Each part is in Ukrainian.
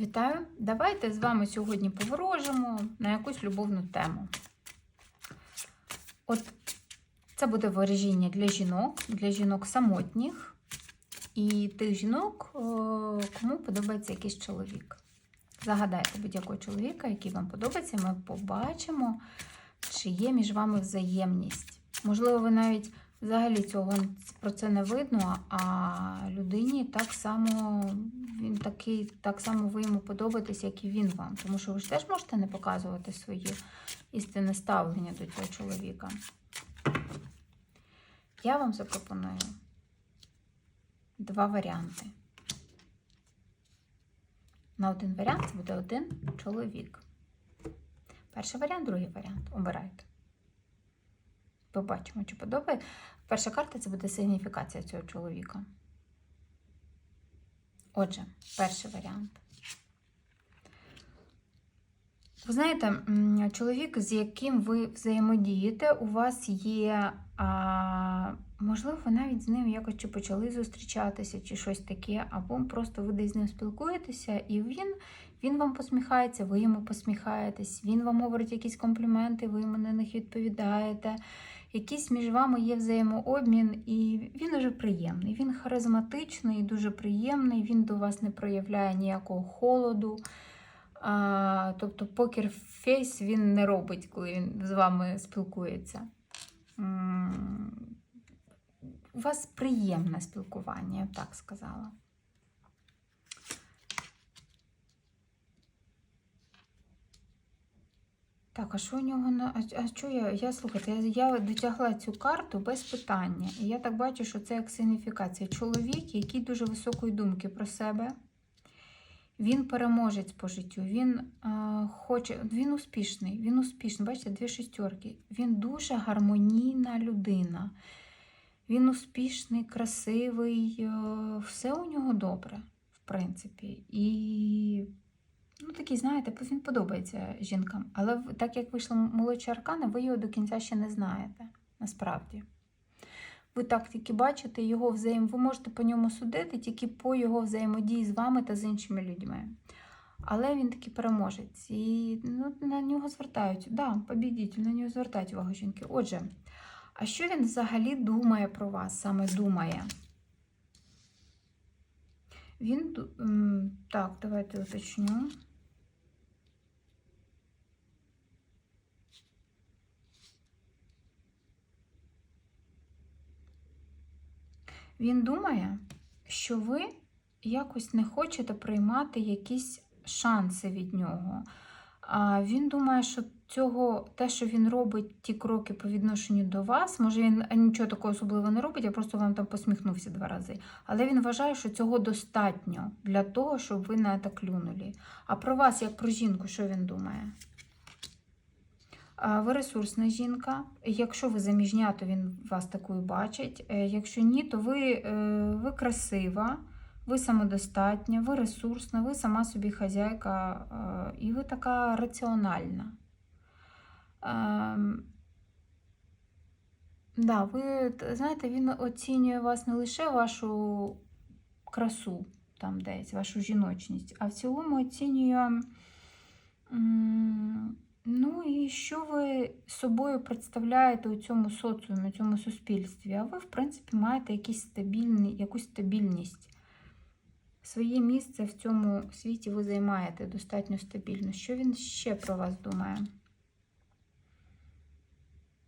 Вітаю! Давайте з вами сьогодні поворожимо на якусь любовну тему. От це буде ворожіння для жінок, для жінок самотніх і тих жінок, е, кому подобається якийсь чоловік. Загадайте будь-якого чоловіка, який вам подобається, ми побачимо, чи є між вами взаємність. Можливо, ви навіть взагалі цього про це не видно, а людині так само він такий, так само ви йому подобаєтесь, як і він вам. Тому що ви ж теж можете не показувати своє істинне ставлення до цього чоловіка. Я вам запропоную два варіанти. На один варіант це буде один чоловік. Перший варіант, другий варіант. Обирайте. Побачимо, чи подобає. Перша карта це буде сигніфікація цього чоловіка. Отже, перший варіант. Ви знаєте, чоловік, з яким ви взаємодієте, у вас є, а, можливо, ви навіть з ним якось чи почали зустрічатися, чи щось таке, або просто ви десь з ним спілкуєтеся, і він, він вам посміхається, ви йому посміхаєтесь, він вам говорить якісь компліменти, ви йому на них відповідаєте. Якийсь між вами є взаємообмін, і він дуже приємний. Він харизматичний, дуже приємний, він до вас не проявляє ніякого холоду. А, тобто покер-фейс він не робить, коли він з вами спілкується. У вас приємне спілкування, я б так сказала. Так, а що у нього на. А, а що я? Я слухайте, я, я дотягла цю карту без питання. І я так бачу, що це як сигніфікація. Чоловік, який дуже високої думки про себе. Він переможець по життю, він е, хоче, він успішний, він успішний. Бачите, дві шістерки. Він дуже гармонійна людина. Він успішний, красивий, е, все у нього добре, в принципі. І ну, такий, знаєте, він подобається жінкам. Але так як вийшли молодші аркани, ви його до кінця ще не знаєте, насправді. Ви так тільки бачите його взаєм... Ви можете по ньому судити тільки по його взаємодії з вами та з іншими людьми. Але він такий переможець. І ну, на нього звертають. Да, побідітель, на нього звертають увагу жінки. Отже, а що він взагалі думає про вас? Саме думає? Він так, давайте уточню. Він думає, що ви якось не хочете приймати якісь шанси від нього. Він думає, що цього, те, що він робить, ті кроки по відношенню до вас, може він нічого такого особливого не робить, а просто вам там посміхнувся два рази. Але він вважає, що цього достатньо для того, щоб ви на це клюнули. А про вас, як про жінку, що він думає? Ви ресурсна жінка. Якщо ви заміжня, то він вас такою бачить. Е, Якщо ні, то ви, е, ви красива, ви самодостатня, ви ресурсна, ви сама собі хазяйка, е, і ви така раціональна. Ем, Да, ви знаєте, він оцінює вас не лише вашу красу, там десь, вашу жіночність, а в цілому оцінює. Ну і що ви собою представляєте у цьому соціумі, у цьому суспільстві? А ви, в принципі, маєте якісь стабільні, якусь стабільність. Своє місце в цьому світі ви займаєте достатньо стабільно. Що він ще про вас думає?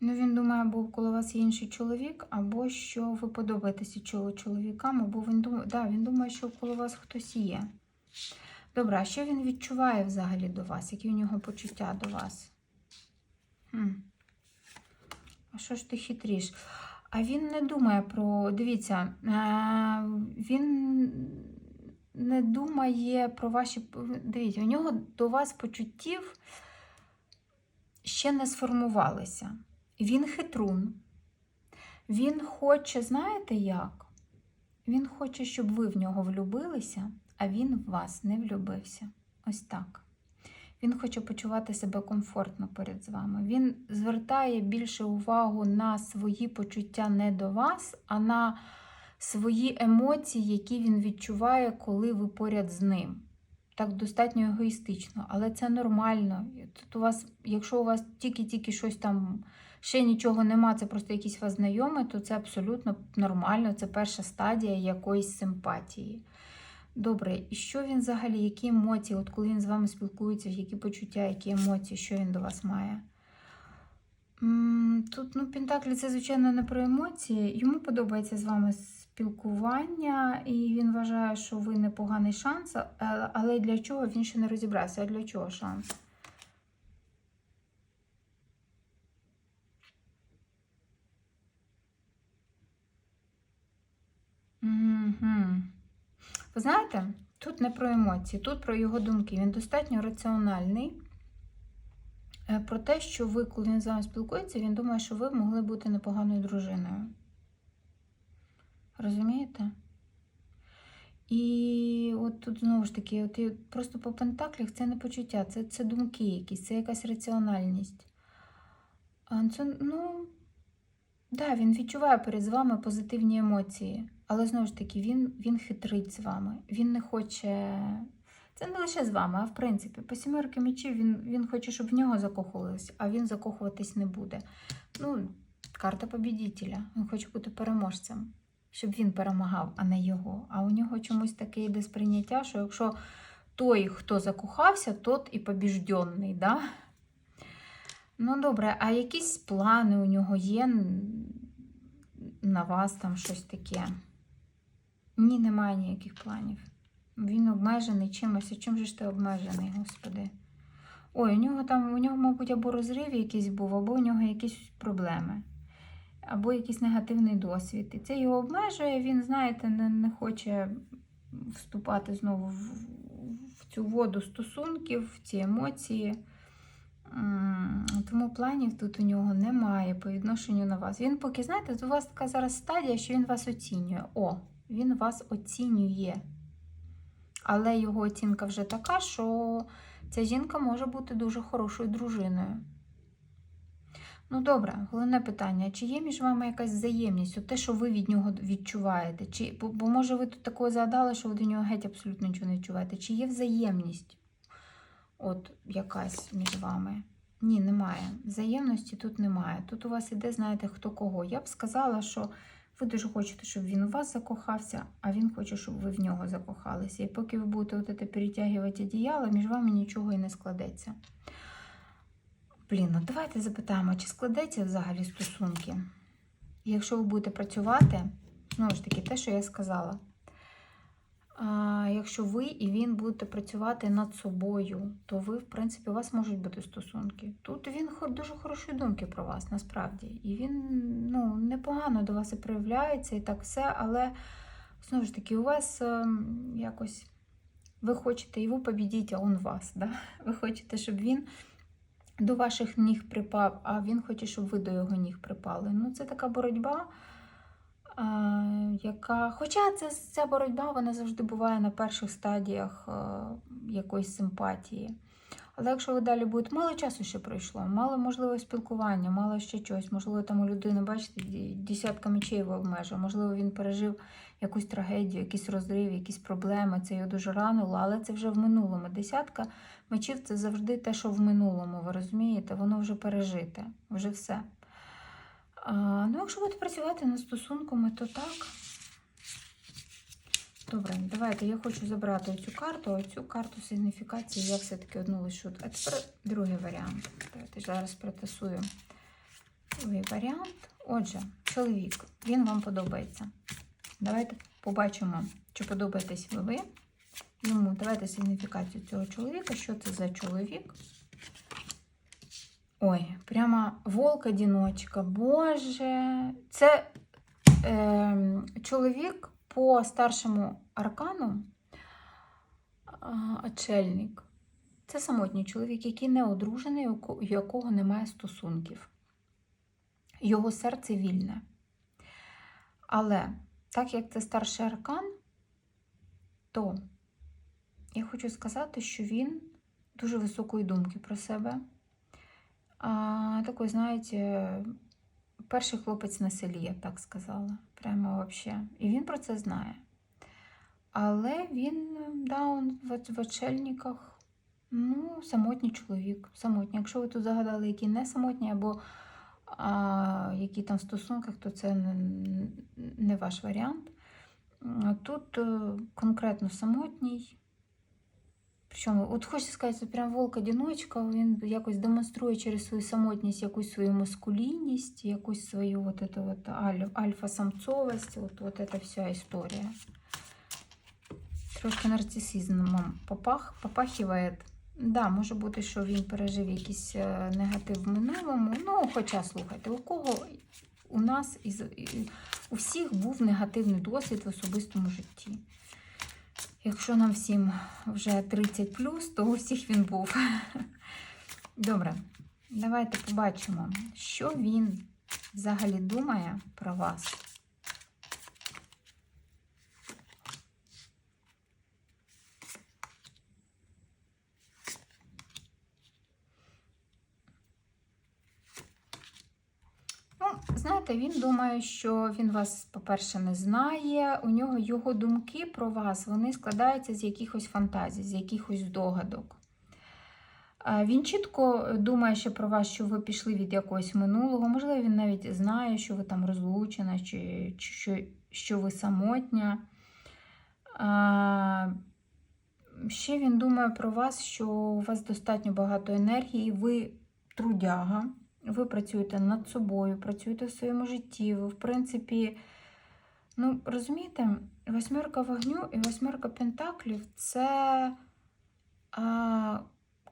Ну, він думає, або коли у вас є інший чоловік, або що ви подобаєтеся чоловікам, або він думає, да, він думає, що коли у вас хтось є. Добре, а що він відчуває взагалі до вас? Які у нього почуття до вас? Хм. А що ж ти хитріш? А він не думає про. Дивіться, е, він не думає про ваші. Дивіться, у нього до вас почуттів ще не сформувалися. Він хитрун. Він хоче, знаєте як? Він хоче, щоб ви в нього влюбилися, а він в вас не влюбився. Ось так. Він хоче почувати себе комфортно перед вами. Він звертає більше увагу на свої почуття не до вас, а на свої емоції, які він відчуває, коли ви поряд з ним. так достатньо егоїстично, але це нормально. Тут у вас, якщо у вас тільки-тільки щось там, ще нічого нема, це просто якийсь вас знайомий, то це абсолютно нормально. Це перша стадія якоїсь симпатії. Добре, і що він взагалі, які емоції, от коли він з вами спілкується, які почуття, які емоції, що він до вас має? Тут, ну, Пентаклі це, звичайно, не про емоції. Йому подобається з вами спілкування, і він вважає, що ви непоганий шанс, але для чого він ще не розібрався? А для чого шанс? Ви знаєте, тут не про емоції, тут про його думки. Він достатньо раціональний. Е, Про те, що ви, коли він з вами спілкується, він думає, що ви могли бути непоганою дружиною. Розумієте? І от тут знову ж таки, от просто по пентаклях це не почуття, це, це думки якісь, це якась раціональність. А це, ну, да, він відчуває перед вами позитивні емоції, але знову ж таки, він, він хитрить з вами. Він не хоче. Це не лише з вами, а в принципі, по сімерки мечів він, він хоче, щоб в нього закохувались, а він закохуватись не буде. Ну, карта побідітеля. Він хоче бути переможцем, щоб він перемагав, а не його. А у нього чомусь таке йде сприйняття, що якщо той, хто закохався, тот і побіжденний. Да? Ну, добре, а якісь плани у нього є на вас там щось таке? Ні, немає ніяких планів. Він обмежений чимось. А чим же ж ти обмежений, господи? Ой, у нього там, у нього, мабуть, або розрив якийсь був, або у нього якісь проблеми, або якийсь негативний досвід. І це його обмежує, він, знаєте, не, не хоче вступати знову в, в цю воду стосунків, в ці емоції. Тому планів тут у нього немає по відношенню на вас. Він поки, знаєте, у вас така зараз стадія, що він вас оцінює. О, він вас оцінює. Але його оцінка вже така, що ця жінка може бути дуже хорошою дружиною. Ну, добре, головне питання: чи є між вами якась взаємність? От те, що ви від нього відчуваєте? Чи, бо, бо може ви тут такого згадали, що ви до нього геть абсолютно нічого не відчуваєте? Чи є взаємність? От якась між вами? Ні, немає. Взаємності тут немає. Тут у вас іде, знаєте, хто кого. Я б сказала, що ви дуже хочете, щоб він у вас закохався, а він хоче, щоб ви в нього закохалися. І поки ви будете от це перетягувати одіяло, між вами нічого і не складеться. Блін, ну давайте запитаємо, чи складеться взагалі стосунки? Якщо ви будете працювати, знову ж таки, те, що я сказала. Якщо ви і він будете працювати над собою, то ви, в принципі, у вас можуть бути стосунки. Тут він дуже хорошої думки про вас, насправді. І він ну, непогано до вас і проявляється, і так все, але знову ж таки, у вас ем, якось ви хочете його побідіть, а он вас. Да? Ви хочете, щоб він до ваших ніг припав, а він хоче, щоб ви до його ніг припали. Ну, це така боротьба. А, яка, хоча це, ця боротьба вона завжди буває на перших стадіях якоїсь симпатії. Але якщо ви далі будете, мало часу ще пройшло, мало можливо спілкування, мало ще чогось. Можливо, там у людини, бачите, десятка мечей його обмежує. Можливо, він пережив якусь трагедію, якийсь розрив, якісь проблеми. Це його дуже ранило, але це вже в минулому. Десятка мечів це завжди те, що в минулому. Ви розумієте? Воно вже пережите, вже все. Ну, якщо будете працювати над стосунками, то так. Добре, давайте я хочу забрати цю карту, а цю карту сигніфікації я все-таки одну лишу. А тепер другий варіант. Давайте зараз протасую другий варіант. Отже, чоловік, він вам подобається. Давайте побачимо, чи подобаєтесь ви ви. Давайте сигніфікацію цього чоловіка. Що це за чоловік? Ой, прямо волк-одіночка. Боже. Це е, чоловік по старшому аркану, очельник. Це самотній чоловік, який не одружений, у якого немає стосунків. Його серце вільне. Але так як це старший аркан, то я хочу сказати, що він дуже високої думки про себе. А, такой, знаєте, перший хлопець на селі, я так сказала. Прямо вообще. І він про це знає. Але він, да, он в, очельниках, ну, самотній чоловік. Самотній. Якщо ви тут загадали, який не самотній, або а, які там в стосунках, то це не, ваш варіант. Тут е, конкретно самотній. Причому, от хочеться сказати, це прям волк-одиночка, він якось демонструє через свою самотність якусь свою маскулінність, якусь свою вот эту вот аль- альфа-самцовость, от, от эта вся історія. Трошки нарцисизмом попах, попахиває. Да, може бути, що він пережив якийсь е, негатив в минулому. Ну, хоча, слухайте, у кого у нас із, у всіх був негативний досвід в особистому житті. Якщо нам всім вже 30 то у всіх він був. Добре, давайте побачимо, що він взагалі думає про вас. Ну, знаєте, він думає, що він вас, по-перше, не знає. У нього його думки про вас вони складаються з якихось фантазій, з якихось здогадок. Він чітко думає ще про вас, що ви пішли від якогось минулого. Можливо, він навіть знає, що ви там розлучена, чи, чи що, що ви самотня. А, Ще він думає про вас, що у вас достатньо багато енергії, ви трудяга. Ви працюєте над собою, працюєте в своєму житті. Ви, в принципі, ну, розумієте, восьмерка вогню і восьмерка пентаклів це а,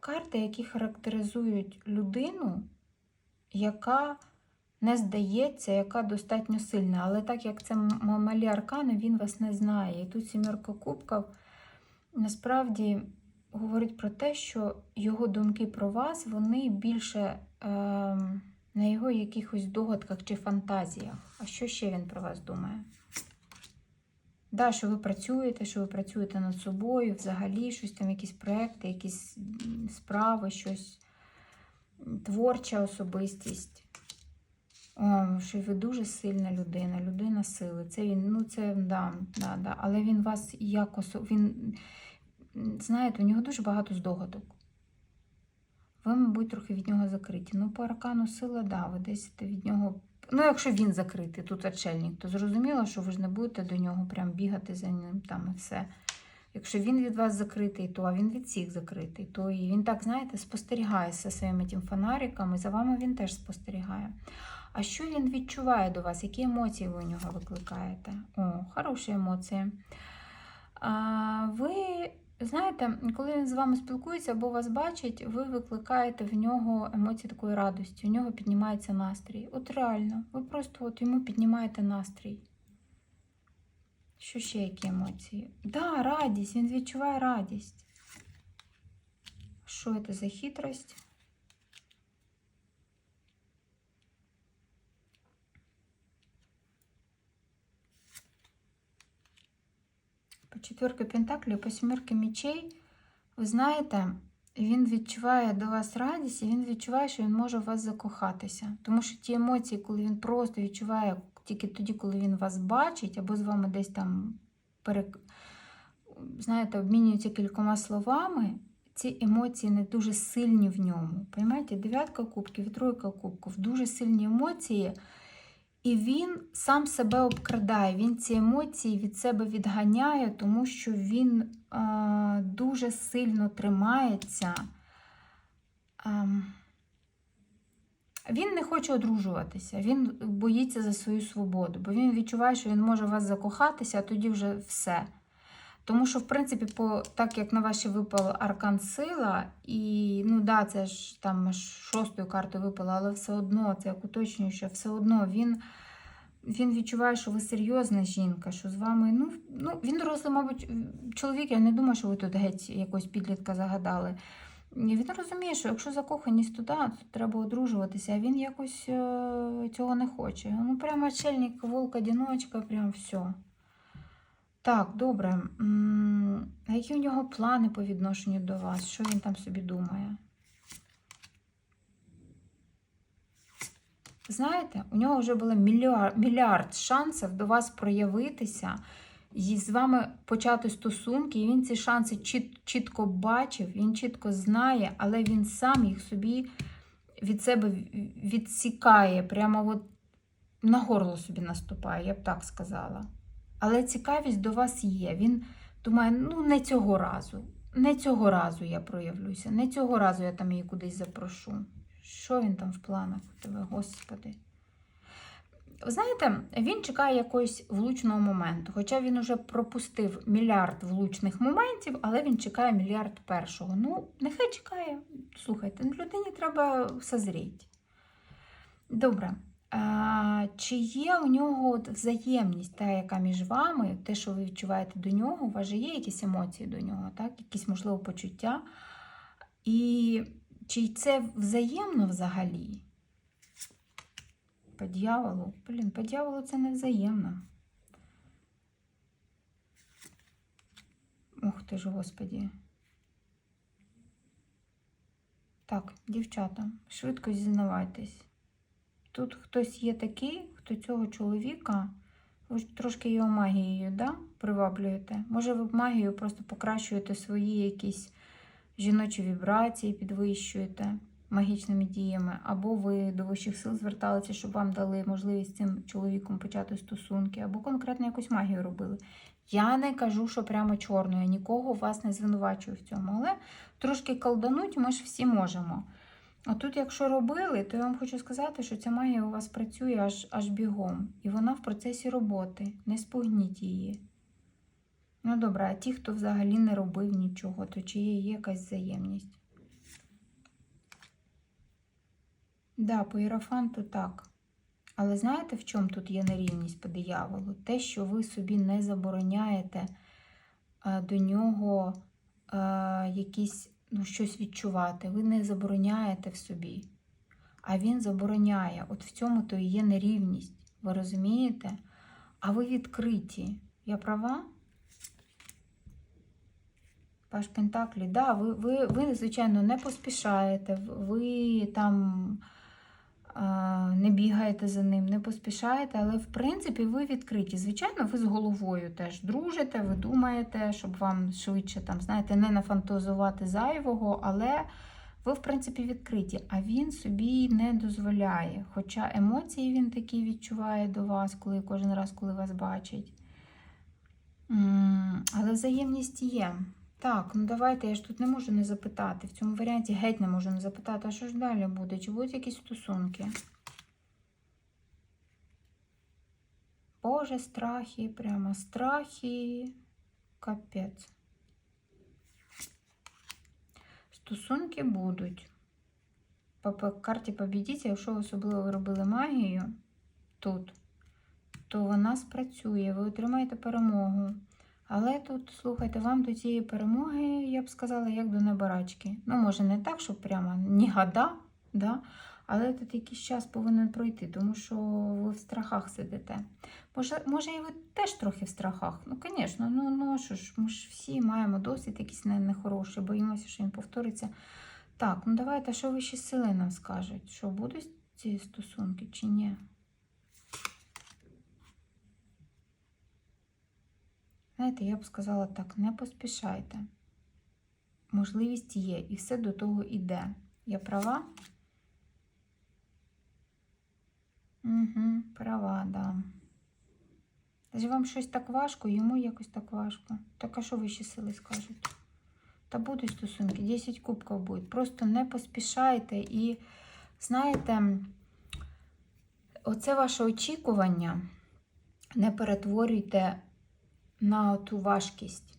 карти, які характеризують людину, яка не здається, яка достатньо сильна. Але так як це малі аркани, він вас не знає. І тут сімерка кубків насправді говорить про те, що його думки про вас, вони більше на його якихось догадках чи фантазіях. А що ще він про вас думає? Да, що ви працюєте, що ви працюєте над собою, взагалі, щось там, якісь проекти, якісь справи, щось творча особистість. О, що ви дуже сильна людина, людина сили. Це він, ну це да, да, да. Але він вас як осо... він, знаєте, у нього дуже багато здогадок. Ви, мабуть, трохи від нього закриті. Ну, по аркану сила, да, ви десь від нього. Ну, якщо він закритий, тут очельник, то зрозуміло, що ви ж не будете до нього прям бігати за ним там і все. Якщо він від вас закритий, то а він від всіх закритий, то і він так, знаєте, спостерігає зі своїми тим фонариком, за вами він теж спостерігає. А що він відчуває до вас? Які емоції ви у нього викликаєте? О, хороші емоції. А, ви знаєте, коли він з вами спілкується або вас бачить, ви викликаєте в нього емоції такої радості, у нього піднімається настрій. От реально, ви просто от йому піднімаєте настрій. Що ще які емоції? Да, радість, він відчуває радість. Що це за хитрость? По четверки пентаклів, по сімерки мечей, ви знаєте, він відчуває до вас радість, і він відчуває, що він може в вас закохатися. Тому що ті емоції, коли він просто відчуває тільки тоді, коли він вас бачить, або з вами десь там перек... знаєте, обмінюється кількома словами, ці емоції не дуже сильні в ньому. Понимаєте, дев'ятка кубків тройка кубків, дуже сильні емоції. І він сам себе обкрадає, він ці емоції від себе відганяє, тому що він е, дуже сильно тримається. Е, він не хоче одружуватися, він боїться за свою свободу, бо він відчуває, що він може в вас закохатися, а тоді вже все. Тому що, в принципі, по, так як на ваші випав аркан сила, і ну да, це ж там шостою картою випало, але все одно, це як уточнюю, що все одно він, він відчуває, що ви серйозна жінка, що з вами. Ну, ну він дорослий, мабуть, чоловік. Я не думаю, що ви тут геть якось підлітка загадали. Він розуміє, що якщо закоханість туди, то треба одружуватися, а він якось е, цього не хоче. Ну, прямо очельник, волк, одиночка, прям все. Так, добре. А які у нього плани по відношенню до вас? Що він там собі думає? Знаєте, у нього вже було мільярд, мільярд шансів до вас проявитися, і з вами почати стосунки, і він ці шанси чіт, чітко бачив, він чітко знає, але він сам їх собі від себе відсікає, прямо от на горло собі наступає, я б так сказала. Але цікавість до вас є. Він думає, ну не цього разу. Не цього разу я проявлюся, не цього разу я там її кудись запрошу. Що він там в планах тебе, господи? Знаєте, він чекає якогось влучного моменту. Хоча він уже пропустив мільярд влучних моментів, але він чекає мільярд першого. Ну, нехай чекає. Слухайте, людині треба созріти. Добре. Чи є у нього взаємність, та, яка між вами, те, що ви відчуваєте до нього, у вас же є якісь емоції до нього, так? якісь, можливо, почуття? І чи це взаємно взагалі? По дьяволу? Блін, по дьяволу це не взаємно. Ух ти ж, господі. Так, дівчата, швидко зізнавайтесь. Тут хтось є такий, хто цього чоловіка, ви трошки його магією да, приваблюєте. Може, ви магією просто покращуєте свої якісь жіночі вібрації, підвищуєте магічними діями, або ви до вищих сил зверталися, щоб вам дали можливість цим чоловіком почати стосунки, або конкретно якусь магію робили. Я не кажу, що прямо чорно, я нікого вас не звинувачую в цьому, але трошки колдануть ми ж всі можемо. А тут, якщо робили, то я вам хочу сказати, що ця магія у вас працює аж, аж бігом. І вона в процесі роботи. Не спугніть її. Ну, добре, а ті, хто взагалі не робив нічого, то чи є якась взаємність? Да, по іерофанту так. Але знаєте, в чому тут є нерівність по дияволу? Те, що ви собі не забороняєте а, до нього а, якісь ну, щось відчувати. Ви не забороняєте в собі, а він забороняє. От в цьому то і є нерівність. Ви розумієте? А ви відкриті. Я права? Паш Пентаклі, да, ви, ви, ви, звичайно, не поспішаєте, ви там не бігаєте за ним, не поспішаєте, але в принципі ви відкриті. Звичайно, ви з головою теж дружите, ви думаєте, щоб вам швидше там, знаєте, не нафантазувати зайвого, але ви, в принципі, відкриті. А він собі не дозволяє. Хоча емоції він такі відчуває до вас, коли кожен раз, коли вас бачить. Але взаємність є. Так, ну давайте, я ж тут не можу не запитати. В цьому варіанті геть не можу не запитати, а що ж далі буде? Чи будуть якісь стосунки? Боже, страхи, прямо страхи. Капець. Стосунки будуть. По карті побідіть, якщо особливо робили магію тут, то вона спрацює, ви отримаєте перемогу. Але тут, слухайте, вам до цієї перемоги, я б сказала, як до небарачки. Ну, може, не так, щоб прямо ні гада, да? але тут якийсь час повинен пройти, тому що ви в страхах сидите. Може, може і ви теж трохи в страхах. Ну, звісно, ну, ну що ж, ми ж всі маємо досвід якийсь не- нехороший, боїмося, що він повториться. Так, ну давайте, що вищі сили нам скажуть? Що будуть ці стосунки чи ні? Знаєте, я б сказала так, не поспішайте. Можливість є, і все до того йде. Я права? Угу, права, да. Даже вам щось так важко, йому якось так важко. Так а що вищі сили скажуть? Та будуть стосунки, 10 кубків буде. Просто не поспішайте і знаєте, оце ваше очікування не перетворюйте на ту важкість.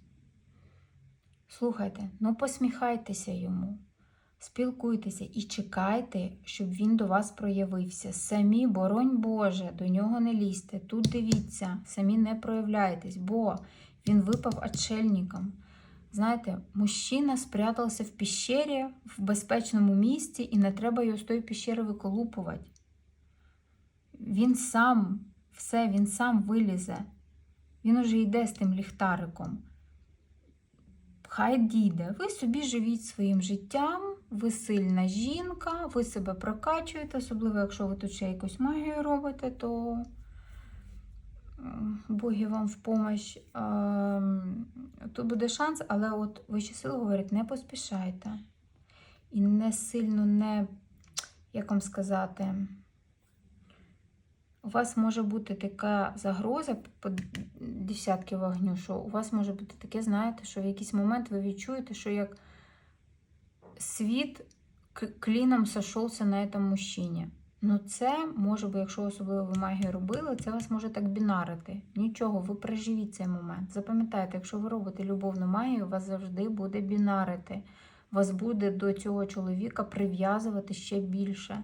Слухайте, ну посміхайтеся йому, спілкуйтеся і чекайте, щоб він до вас проявився. Самі, боронь Боже, до нього не лізьте. Тут дивіться, самі не проявляйтесь, бо він випав отшельником. Знаєте, мужчина спрятався в піщері в безпечному місці, і не треба його з тої піщери виколупувати. Він сам, все, він сам вилізе. Він уже йде з тим ліхтариком. Хай дійде. Ви собі живіть своїм життям, ви сильна жінка, ви себе прокачуєте, особливо, якщо ви тут ще якусь магію робите, то боги вам в помощь. Ем, Тут буде шанс, але от вищі сили говорять, не поспішайте. І не сильно не, як вам сказати, у вас може бути така загроза по десятки вогню, що у вас може бути таке, знаєте, що в якийсь момент ви відчуєте, що як світ кліном сошовся на цьому мужчині. Ну, це може бути, якщо особливо ви магію робили, це вас може так бінарити. Нічого, ви переживіть цей момент. Запам'ятайте, якщо ви робите любовну магію, вас завжди буде бінарити. Вас буде до цього чоловіка прив'язувати ще більше.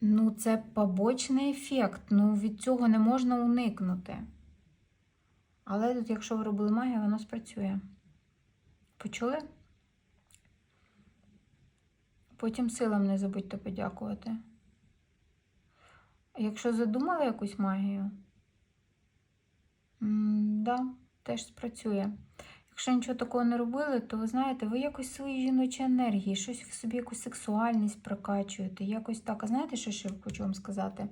Ну, це побочний ефект. Ну, від цього не можна уникнути. Але тут, якщо ви робили магію, воно спрацює. Почули? Потім силам не забудьте подякувати. Якщо задумали якусь магію, м, да, теж спрацює. Якщо нічого такого не робили, то ви знаєте, ви якось свої жіночі енергії, щось в собі якусь сексуальність прокачуєте, якось так. А знаєте, що ще хочу вам сказати?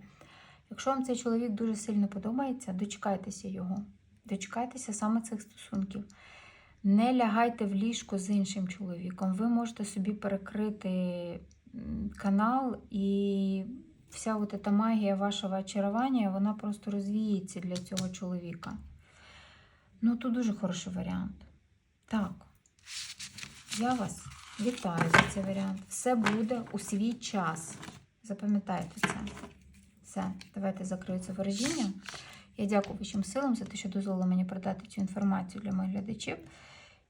Якщо вам цей чоловік дуже сильно подобається, дочекайтеся його. Дочекайтеся саме цих стосунків. Не лягайте в ліжко з іншим чоловіком. Ви можете собі перекрити канал, і вся от эта магія вашого очарування, вона просто розвіється для цього чоловіка. Ну, тут дуже хороший варіант. Так, я вас вітаю за цей варіант. Все буде у свій час. Запам'ятайте це. Все, давайте закрию це вираження. Я дякую вашим силам за те, що дозволили мені продати цю інформацію для моїх глядачів.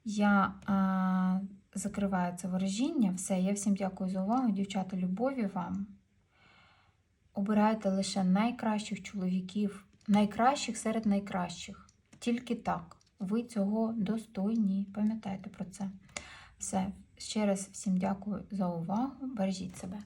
Я а, закриваю це ворожіння. Все, я всім дякую за увагу. Дівчата, любові вам. Обирайте лише найкращих чоловіків, найкращих серед найкращих. Тільки так. Ви цього достойні. Пам'ятайте про це. Все, ще раз всім дякую за увагу. Бережіть себе.